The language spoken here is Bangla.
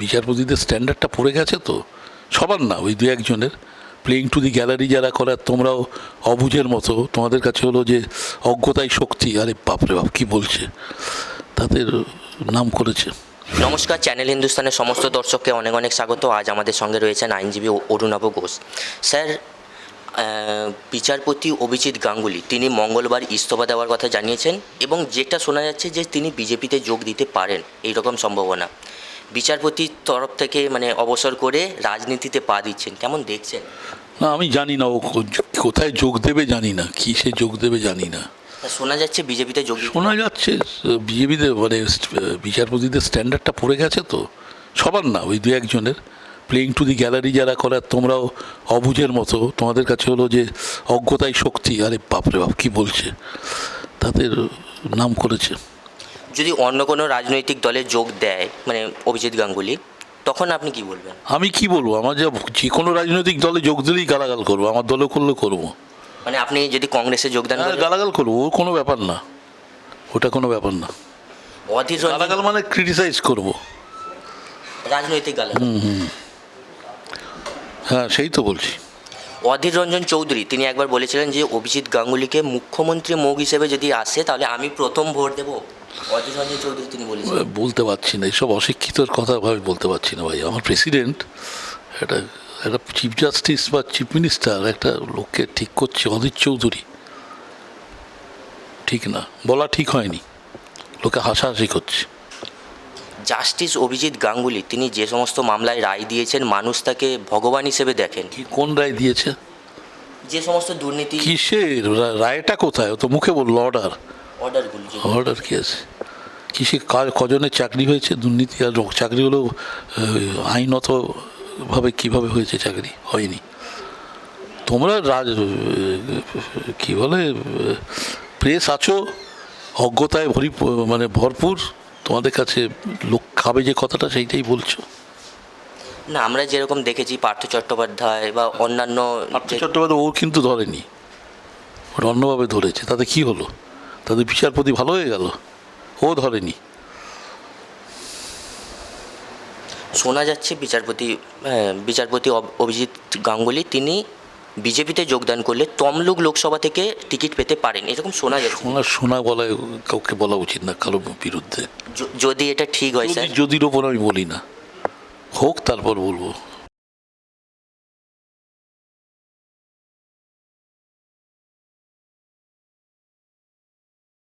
বিচারপতিদের স্ট্যান্ডার্ডটা পড়ে গেছে তো? সবার না, ওই দু একজনের। প্লেইং টু দি গ্যালারি যারা করার তোমরাও অবুঝের মতো। তোমাদের কাছে হলো যে অজ্ঞতাই শক্তি। আরে বাপরে বাপ, কী বলছে? তাদের নাম করেছে। নমস্কার চ্যানেল হিন্দুস্তানের সমস্ত দর্শককে অনেক অনেক স্বাগত। আজ আমাদের সঙ্গে রয়েছেন আইনজীবী অরুণাভ ঘোষ। স্যার বিচারপতি অভিজিৎ গাঙ্গুলি, তিনি মঙ্গলবার ইস্তফা দেওয়ার কথা জানিয়েছেন এবং যেটা শোনা যাচ্ছে যে তিনি বিজেপিতে যোগ দিতে পারেন এই রকম সম্ভাবনা। বিচারপতির তরফ থেকে মানে অবসর করে রাজনীতিতে পা দিচ্ছেন। কেমন দেখছেন? না আমি জানি না ও কোথায় যোগ দেবে জানি না কী সে যোগ দেবে জানি না। শোনা যাচ্ছে বিজেপিতে যোগ শোনা যাচ্ছে বিজেপিতে মানে বিচারপতিদের স্ট্যান্ডার্ডটা পড়ে গেছে তো? সবার না ওই দু একজনের প্লেইং টু দি গ্যালারি যারা করার তোমরাও অবুঝের মতো তোমাদের কাছে হলো যে অজ্ঞতাই শক্তি। আরে বাপরে বাপ কী বলছে? তাদের নাম করেছে। যদি অন্য কোনো রাজনৈতিক দলে যোগ দেয় মানে অভিজিৎ গাঙ্গুলি তখন আপনি কি বলবেন? আমি কি বলব? আমার যা যে কোনো রাজনৈতিক দলে যোগ দিলেই গালাগাল করব আমার দলে করলে করব। মানে আপনি যদি কংগ্রেসে যোগদান হ্যাঁ, করেন? গালাগাল করব ও কোনো ব্যাপার না। ওটা কোনো ব্যাপার না। অধীর গালাগাল মানে ক্রিটিসাইজ করব। রাজনৈতিক গালা হ্যাঁ সেই তো বলছি। অধীর রঞ্জন চৌধুরী তিনি একবার বলেছিলেন যে অভিজিৎ গাঙ্গুলিকে মুখ্যমন্ত্রী মুখ হিসেবে যদি আসে তাহলে আমি প্রথম ভোট দেব। বলতে পারছি না এইসব অশিক্ষিতর কথা আমি বলতে পারছি না ভাই। আমার প্রেসিডেন্ট একটা একটা চিফ জাস্টিস বা চিফ মিনিস্টার একটা লোককে ঠিক করছে অধীর চৌধুরী। ঠিক না বলা ঠিক হয়নি। লোকে হাসাহাসি করছে। জাস্টিস অভিজিৎ গাঙ্গুলি তিনি যে সমস্ত মামলায় রায় দিয়েছেন মানুষ তাকে ভগবান হিসেবে দেখেন। কি কোন রায় দিয়েছে? যে সমস্ত দুর্নীতি কিসের? রায়টা কোথায়? ও তো মুখে বলল অর্ডার অর্ডার কি আছে? কিসে কার কজনের চাকরি হয়েছে? দুর্নীতি আর রোগ- চাকরি হলো আইনতভাবে কীভাবে হয়েছে চাকরি? হয়নি। তোমরা রাজ কি বলে প্রেস আছো অজ্ঞতায় ভরি মানে ভরপুর তোমাদের কাছে লোক খাবে যে কথাটা সেইটাই বলছো? না আমরা যেরকম দেখেছি পার্থ চট্টোপাধ্যায় বা অন্যান্য পার্থ চট্টোপাধ্যায় ও কিন্তু ধরেনি। ওটা অন্যভাবে ধরেছে। তাতে কি হলো? তাদের বিচারপতি ভালো হয়ে গেল। ও ধরেনি। শোনা যাচ্ছে বিচারপতি বিচারপতি অভিজিৎ গাঙ্গুলি তিনি বিজেপিতে যোগদান করলে তমলুক লোকসভা থেকে টিকিট পেতে পারেন। এরকম শোনা যাচ্ছে। ওনার শোনা বলা কাউকে বলা উচিত না কারও বিরুদ্ধে। যদি এটা ঠিক হয় স্যার। যদি- যদির ওপর আমি বলি না। হোক তারপর বলব।